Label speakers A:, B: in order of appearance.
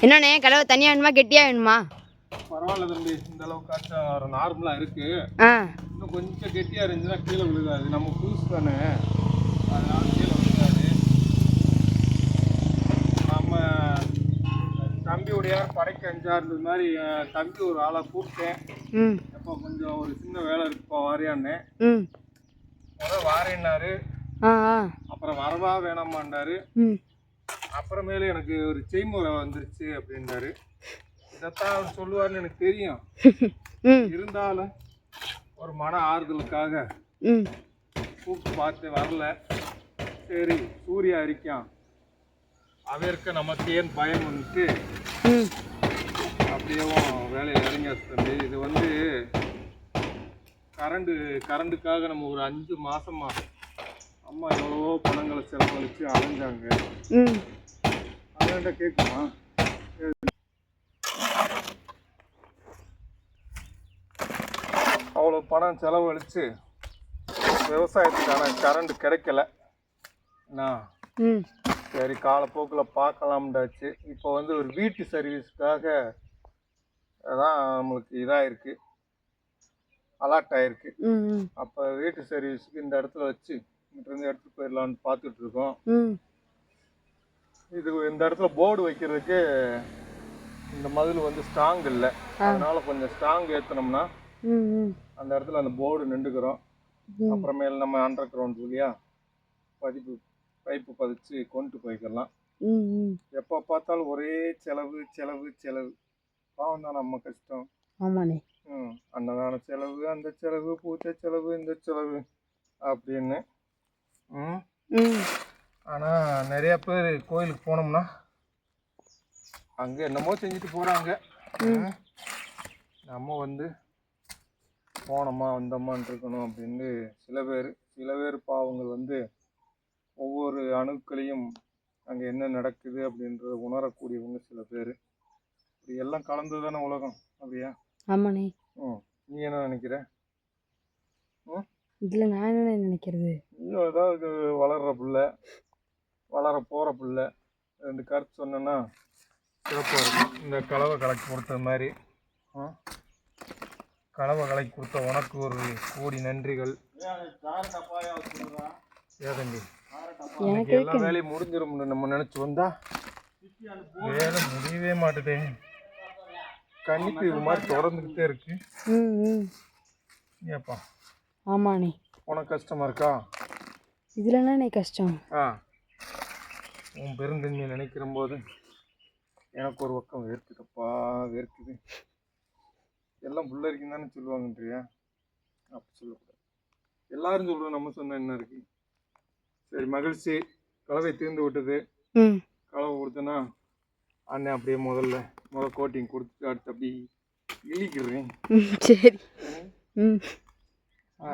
A: என்னண்ணே கலவை தனியாக வேணுமா கெட்டியாக வேணுமா?
B: பரவாயில்ல தம்பி இந்த அளவுக்கு காய்ச்சல் நார்மலாக இருக்கு.
A: ஆ.
B: இன்னும் கொஞ்சம் கெட்டியாக இருந்துச்சுன்னா கீழே விழுகாது. நம்ம புதுசு தானே. அதனால கீழே விழுகாது. நம்ம தம்பி உடையார் படைக்க அஞ்சாறு மாதிரி தம்பி ஒரு ஆளை கூப்பிட்டேன். எப்போ கொஞ்சம் ஒரு சின்ன வேலை இருக்குப்பா வாரியான்னு. முதல் வாரேன்னாரு. அப்புறம் வரவா வேணாமாண்டாரு அப்புறமேலு எனக்கு ஒரு செய்முறை வந்துருச்சு அப்படின்னாரு. இதைத்தான் அவர் சொல்லுவார்னு எனக்கு தெரியும். இருந்தாலும் ஒரு மன ஆறுதலுக்காக கூப்பிட்டு பார்த்து வரல. சரி சூர்யா இருக்கான். அவருக்கு நமக்கு ஏன் பயம் வந்துட்டு அப்படியேவும் வேலையை இறங்கியாச்சு தம்பி இது வந்து கரண்டு கரண்டுக்காக நம்ம ஒரு அஞ்சு மாசமா அம்மா எவ்வளவோ பணங்களை செலவழிச்சு அலைஞ்சாங்க.
A: ம்.
B: அதான்டா கேட்குமா அவ்வளோ பணம் செலவழிச்சு விவசாயத்துக்கான கரண்ட் கிடைக்கல. சரி காலப்போக்கில் பார்க்கலாம்டாச்சு. இப்போ வந்து ஒரு வீட்டு சர்வீஸ்க்காக தான் நம்மளுக்கு இதாக இருக்குது அலாட் ஆயிருக்கு அப்போ வீட்டு சர்வீஸுக்கு இந்த இடத்துல வச்சு இங்கிட்டிருந்து எடுத்து போயிடலான்னு பார்த்துட்டு இருக்கோம். இது இந்த இடத்துல போர்டு வைக்கிறதுக்கு இந்த மதில் வந்து ஸ்ட்ராங் இல்லை. அதனால கொஞ்சம் ஸ்ட்ராங் ஏற்றினோம்னா அந்த இடத்துல அந்த போர்டு நின்றுக்கிறோம். அப்புறமேல் நம்ம அண்டர் கிரவுண்ட் வழியா பதிப்பு பைப்பு பதிச்சு கொண்டு போய்க்கலாம். எப்போ பார்த்தாலும் ஒரே செலவு செலவு செலவு. பாவம் தான் நம்ம கஷ்டம்.
A: ஆமாண்ணே.
B: ம் அன்னதான செலவு அந்த செலவு பூஜை செலவு இந்த செலவு அப்படின்னு ஆனால் நிறைய பேர் கோயிலுக்கு போனோம்னா அங்கே என்னமோ செஞ்சுட்டு போகிறாங்க நம்ம வந்து போனோமா வந்தோமான்னு இருக்கணும் அப்படின்னு சில பேர் சில பேர் பாவங்கள் வந்து ஒவ்வொரு அணுக்களையும் அங்கே என்ன நடக்குது அப்படின்றத உணரக்கூடியவங்க சில பேர். இப்படி எல்லாம் கலந்து தானே உலகம் அப்படியா?
A: ஆமாண்ணே.
B: ம். நீ என்ன நினைக்கிற?
A: இதில் நான் என்ன நினைக்கிறது?
B: இன்னும் ஏதாவது வளர்கிற பிள்ளை வளர போகிற பிள்ளை ரெண்டு கருத்து சொன்னேன்னா சிறப்பாக இருக்கும். இந்த கலவை கலக்கி கொடுத்த மாதிரி? கலவை கலக்கி கொடுத்த உனக்கு ஒரு கோடி நன்றிகள். ஏதண்டி இன்னைக்கு எல்லா வேலையும் முடிஞ்சிரும்னு நம்ம நினச்சி வந்தா வேலை முடியவே மாட்டுதே. கண்டிப்பு இது மாதிரி தொடர்ந்துக்கிட்டே இருக்கு. ஏப்பா?
A: ஆமாண்ணே.
B: உனக்கு கஷ்டமா இருக்கா?
A: இதில் என்னண்ணே கஷ்டம்.
B: ஆ. உன் பெருந்தன்மையை நினைக்கிற போது எனக்கு ஒரு பக்கம் வேர்க்குதுப்பா வேர்க்குது. எல்லாம் புள்ளரிக்கும் தானே சொல்லுவாங்கன்றியா? அப்படி சொல்லக்கூடாது. எல்லாரும் சொல்கிறோம் நம்ம சொன்ன என்ன இருக்கு? சரி மகிழ்ச்சி. கலவை தீர்ந்து விட்டது. கலவை கொடுத்தனா அண்ணன் அப்படியே முதல்ல முதல் கோட்டிங் கொடுத்துட்டு அடுத்து அப்படி இழிக்கிறேன்.
A: சரி. ம்.
B: ஆ